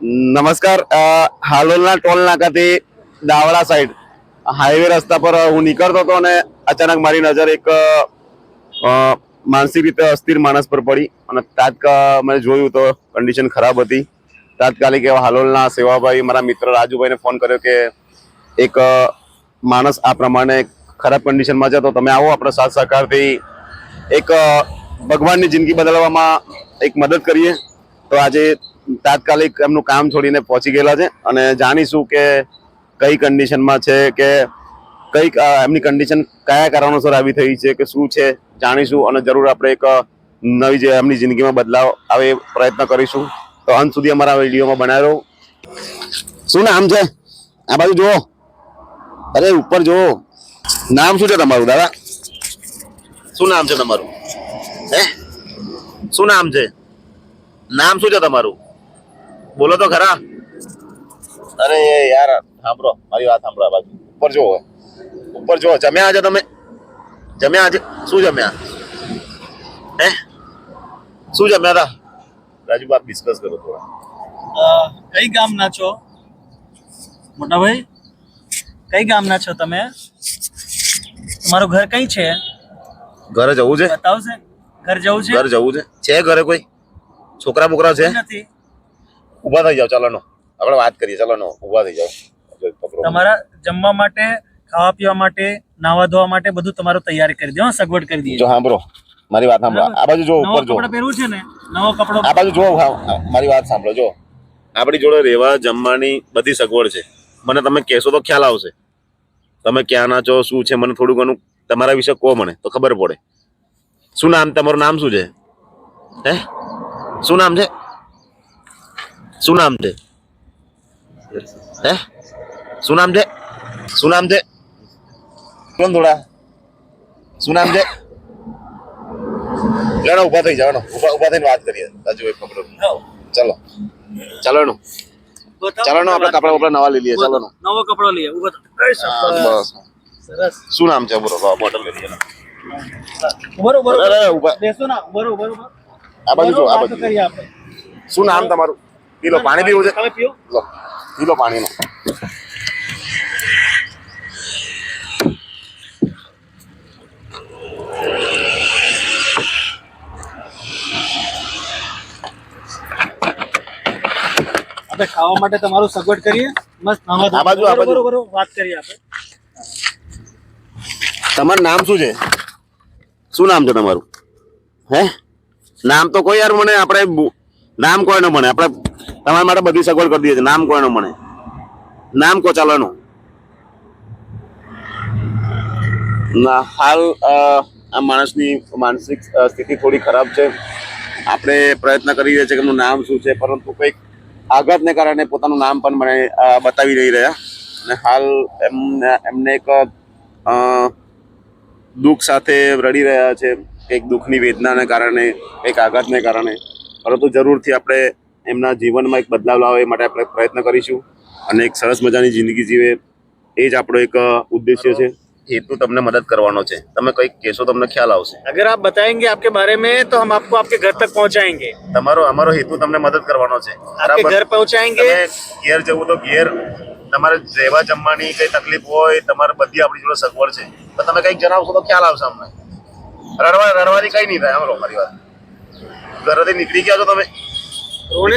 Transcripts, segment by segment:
નમસ્કાર હાલોલના ટોલ નાકાથી દાવડા સાઈડ હાઈવે રસ્તા પર હું નીકળતો હતો અને અચાનક મારી નજર એક માનસિક રીતે અસ્થિર માણસ પર પડી અને તાત્કા મેં જોયું તો કન્ડિશન ખરાબ હતી. તાત્કાલિક એવા હાલોલના સેવાભાઈ, મારા મિત્ર રાજુભાઈને ફોન કર્યો કે એક માણસ આ પ્રમાણે ખરાબ કન્ડિશનમાં છે, તો તમે આવો, આપણે સાથ સહકારથી એક ભગવાનની જિંદગી બદલવામાં એક મદદ કરીએ. તો આજે તાત્કાલિક એમનું કામ છોડીને પહોંચી ગયેલા છે અને જાણીશું કે કઈ કન્ડિશનમાં છે કે કઈ એમની કન્ડિશન કયા કારણોસર આવી થઈ છે કે શું છે જાણીશું અને જરૂર આપણે એક નવી જે એમની જિંદગીમાં બદલાવ આવે એ પ્રયત્ન કરીશું. તો અંત સુધી અમારા વિડીયોમાં બનાવ્યો શું નામ છે? આ બાજુ જુઓ. અરે ઉપર જુઓ. નામ શું છે તમારું દાદા? શું નામ છે તમારું? હે? શું નામ છે? નામ શું છે તમારું? બોલો તો ખરા. અરે યાર સાંભળો મારી વાત સાંભળો બાજુ. ઉપર જુઓ ઉપર જુઓ જમ્યા આજે તમે? જમ્યા આજે? શું જમ્યા? હે? શું જમ્યા હતા રાજુ બાપ ડિસ્કસ કરો થોડા. કઈ ગામના છો? મોટા ભાઈ કઈ ગામના છો તમે? તમારું ઘર કઈ છે? ઘરે જવું છે. બતાવશે ઘર જવું છે? ઘર જવું છે. છે ઘરે કોઈ? છોકરા બોકરા છે? નથી. ઊભા થઈ જાઓ ચાલો નો. આપણે વાત કરીએ ચાલો નો ઊભા થઈ જાઓ. તમારા જમવા માટે ખાવા પીવા માટે નાવા ધોવા માટે બધું તમારું તૈયારી કરી દો હં, સગવડ કરી જો સાંભળો મારી વાત સાંભળો. આ બાજુ જો ઉપર જો. પહેરવું છે ને નવો કપડો આ બાજુ જો મારી વાત સાંભળો જો. આપણી જોડે રહેવા જમવાની બધી સગવડ છે. મને તમે કહેશો તો ખ્યાલ આવશે. તમે ક્યાંના છો શું છે મને થોડું ઘણું તમારા વિશે કહો મને તો ખબર પડે. શું નામ તમારું નામ શું છે? હે? શું નામ છે? શું નામ છે? હે? શું નામ છે? શું નામ છે? કોણ થોડા? શું નામ છે? લેણો ઊભા થઈ જાવ ઊભા ઊભા થઈને વાત કરીએ. રાજુભાઈ પકડો ચલો. ચાલો એનું. ચાલો નો આપણે કપડા બપડા નવા લઈ લઈએ. ચાલો નો નવો કપડો લઈએ. ઊભો. બસ. સરસ. શું નામ છે? બોલો બોટલ લઈ લઈએ. ઊભો. બેસો ના. આ બાજુ જો આ બાજુ શું નામ તમારું? પીલો પાણી પીવું છે. તમે પીઓ. લો પીલો પાણીનો. આપણે ખાવા માટે તમારું સગવડ કરીએ. મસ્ત આ બાજુ, આ બાજુ. બરોબર વાત કરીએ આપણે. તમારું નામ શું છે? શું નામ છે તમારું? હે? નામ તો કોઈ યાર મને આપણે નામ કોઈ ન મને. આપણે તમારા માટે બધી સગવડ કરી દઈએ નામ કોઈ મને? નામ કો ચાલો એનું ના, હાલ આ માણસની માનસિક સ્થિતિ થોડી ખરાબ છે. આપણે પ્રયત્ન કરી રહ્યા છીએ કે એમનું નામ શું છે, પરંતુ કંઈક આઘાતને કારણે પોતાનું નામ પણ મને બતાવી નહીં રહ્યા. અને હાલ એમને એમને એક દુઃખ સાથે રડી રહ્યા છે કંઈક દુઃખની વેદનાને કારણે કંઈક આઘાતને કારણે. પરંતુ જરૂરથી આપણે એમના જીવનમાં એક બદલાવ લાવે એ માટે આપણે પ્રયત્ન કરીશું અને એક સરસ મજાની જિંદગી જીવે એ જ આપણો એક અ, ઉદ્દેશ્ય છે હેતુ તમને મદદ કરવાનો છે તમે કંઈક કહેશો તમને ખ્યાલ આવશે अगर आप बताएंगे आपके बारे में तो हम आपको आपके घर तक पहुंचाएंगे તમારો અમારો હેતુ તમને મદદ કરવાનો છે आपके घर पहुंचाएंगे તમે ઘેર જવું તો ઘેર તમારે રહેવા જમવાની કઈ તકલીફ હોય તમારે બધી આપણી જોડે સગવડ છે તો તમે કંઈક જણાવશો તો ખ્યાલ આવશે અમને રડવા રડવાથી કઈ નહીં થાય સાંભળો મારી વાત ઘરેથી નીકળી ગયા છો તમે રોને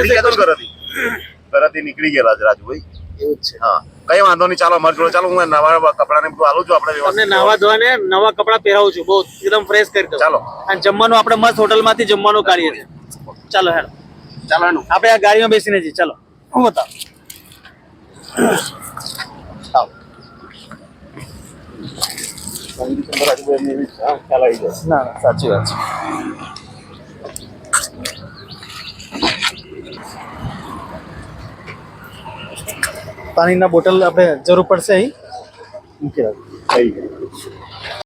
નીકળી ગયેલા છે રાજુભાઈ. એવું જ છે. હા. કઈ વાંધો નહીં ચાલો અમારી જોડે ચાલો હું નવા કપડાને બધું આલું છું આપણે તમને નવા ધોવાને નવા કપડા પહેરાવું છું બહુ એકદમ ફ્રેશ કરી દઉં. ચાલો. અને જમવાનું આપણે મસ્ત હોટલમાંથી જમવાનું કાઢીએ છીએ. ચાલો હેલો. ચાલો એનું આપણે આ ગાડીમાં બેસીને જઈએ ચાલો. હું બતાવ? રાજુભાઈ ખ્યાલ આવી જાય ના ના. સાચી વાત છે. પાણીના બોટલ આપણે જરૂર પડશે અહીં. મૂકી રાખો